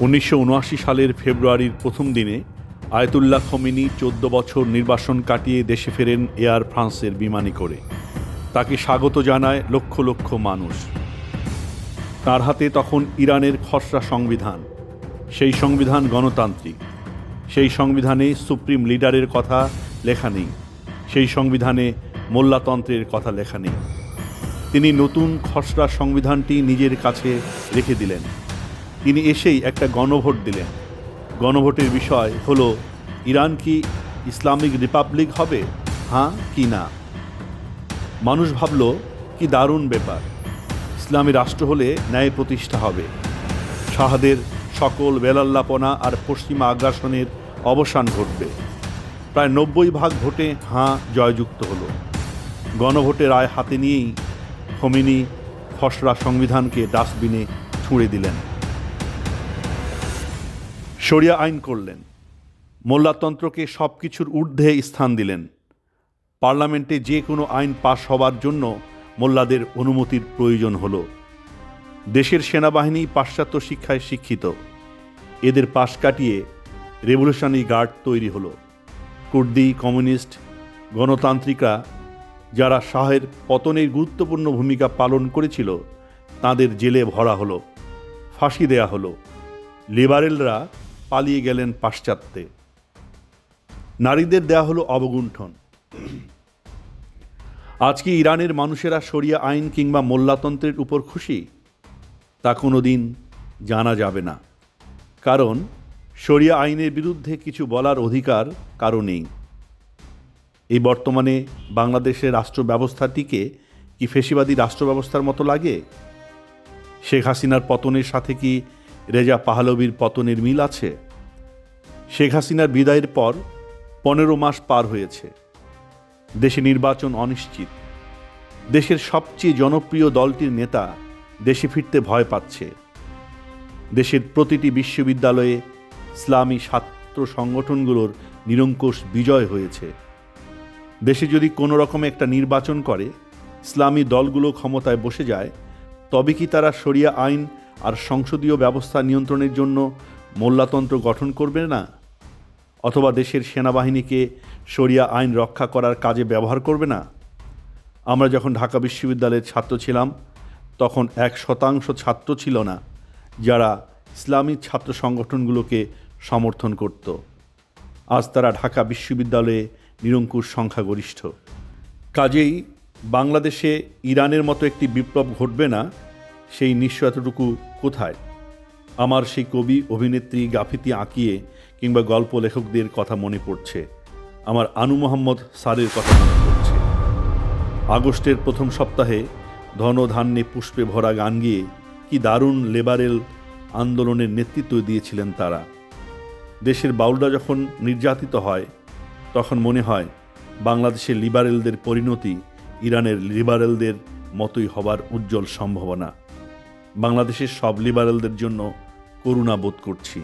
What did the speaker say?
উনিশশো উনআশি সালের ফেব্রুয়ারির প্রথম দিনে আয়তুল্লাহ খমিনি চোদ্দ বছর নির্বাসন কাটিয়ে দেশে ফেরেন এয়ার ফ্রান্সের বিমানে করে। তাকে স্বাগত জানায় লক্ষ লক্ষ মানুষ। তার হাতে তখন ইরানের খসড়া সংবিধান। সেই সংবিধান গণতান্ত্রিক। সেই সংবিধানে সুপ্রিম লিডারের কথা লেখা নেই। সেই সংবিধানে মোল্লাতন্ত্রের কথা লেখা নেই। তিনি নতুন খসড়া সংবিধানটি নিজের কাছে রেখে দিলেন। তিনি এসেই একটা গণভোট দিলেন। গণভোটের বিষয় হলো, ইরান কি ইসলামিক রিপাবলিক হবে? হ্যাঁ কি না? মানুষ ভাবল, কি দারুণ ব্যাপার। ইসলামী রাষ্ট্র হলে ন্যায় প্রতিষ্ঠা হবে। শাহাদের সকল বেলাল্লাপনা আর পশ্চিমা আগ্রাসনের অবসান ঘটবে। প্রায় নব্বই ভাগ ভোটে হাঁ জয়যুক্ত হলো। গণভোটের রায় হাতে নিয়েই খমিনি খসড়া সংবিধানকে ডাস্টবিনে ছুঁড়ে দিলেন। শরিয়া আইন করলেন। মোল্লাতন্ত্রকে সব কিছুর ঊর্ধ্বে স্থান দিলেন। পার্লামেন্টে যে কোনো আইন পাশ হবার জন্য মোল্লাদের অনুমতির প্রয়োজন হল। দেশের সেনাবাহিনী পাশ্চাত্য শিক্ষায় শিক্ষিত। এদের পাশ কাটিয়ে রেভলিউশনারি গার্ড তৈরি হলো। কুর্দি, কমিউনিস্ট, গণতান্ত্রিকরা যারা শাহের পতনের গুরুত্বপূর্ণ ভূমিকা পালন করেছিল, তাদের জেলে ভরা হলো, ফাঁসি দেয়া হলো। লিবারেলরা পালিয়ে গেলেন পাশ্চাত্যে। নারীদের দেয়া হলো অবগুণ্ঠন। আজকে ইরানের মানুষেরা শরিয়া আইন কিংবা মোল্লাতন্ত্রের উপর খুশি, তা কোনো দিন জানা যাবে না। কারণ শরিয়া আইনের বিরুদ্ধে কিছু বলার অধিকার কারও নেই। এই বর্তমানে বাংলাদেশের রাষ্ট্র ব্যবস্থাটিকে কি ফেসিবাদী রাষ্ট্র ব্যবস্থার মতো লাগে? শেখ হাসিনার পতনের সাথে কি রেজা পাহলবির পতনের মিল আছে? শেখ হাসিনার বিদায়ের পর পনেরো মাস পার হয়েছে। দেশে নির্বাচন অনিশ্চিত। দেশের সবচেয়ে জনপ্রিয় দলটির নেতা দেশে ফিরতে ভয় পাচ্ছে। দেশের প্রতিটি বিশ্ববিদ্যালয়ে ইসলামী ছাত্র সংগঠনগুলোর নিরঙ্কুশ বিজয় হয়েছে। দেশে যদি কোনো রকমে একটা নির্বাচন করে, ইসলামী দলগুলো ক্ষমতায় বসে যায়, তবে কি তারা শরিয়া আইন আর সংসদীয় ব্যবস্থা নিয়ন্ত্রণের জন্য মোল্লাতন্ত্র গঠন করবে না? অথবা দেশের সেনাবাহিনীকে শরিয়া আইন রক্ষা করার কাজে ব্যবহার করবে না? আমরা যখন ঢাকা বিশ্ববিদ্যালয়ের ছাত্র ছিলাম, তখন এক শতাংশ ছাত্র ছিল না, যারা ইসলামী ছাত্র সংগঠনগুলোকে সমর্থন করত। আজ তারা ঢাকা বিশ্ববিদ্যালয়ে নিরঙ্কুশ সংখ্যাগরিষ্ঠ। কাজেই বাংলাদেশে ইরানের মতো একটি বিপ্লব ঘটবে না, সেই নিশ্চয়তাটুকু কোথায়? আমার সেই কবি, অভিনেত্রী গাফিতি আঁকিয়ে কিংবা গল্প লেখকদের কথা মনে পড়ছে। আমার আনু মোহাম্মদ স্যারের কথা মনে পড়ছে। আগস্টের প্রথম সপ্তাহে ধনধান্যে পুষ্পে ভরা গান গিয়ে কি দারুণ লেবারেল আন্দোলনের নেতৃত্ব দিয়েছিলেন তারা। দেশের বাউলরা যখন নির্যাতিত হয়, তখন মনে হয় বাংলাদেশের লিবারেলদের পরিণতি ইরানের লিবারেলদের মতোই হবার উজ্জ্বল সম্ভাবনা। বাংলাদেশের সব লিবারেলদের জন্য করুণা বোধ করছি।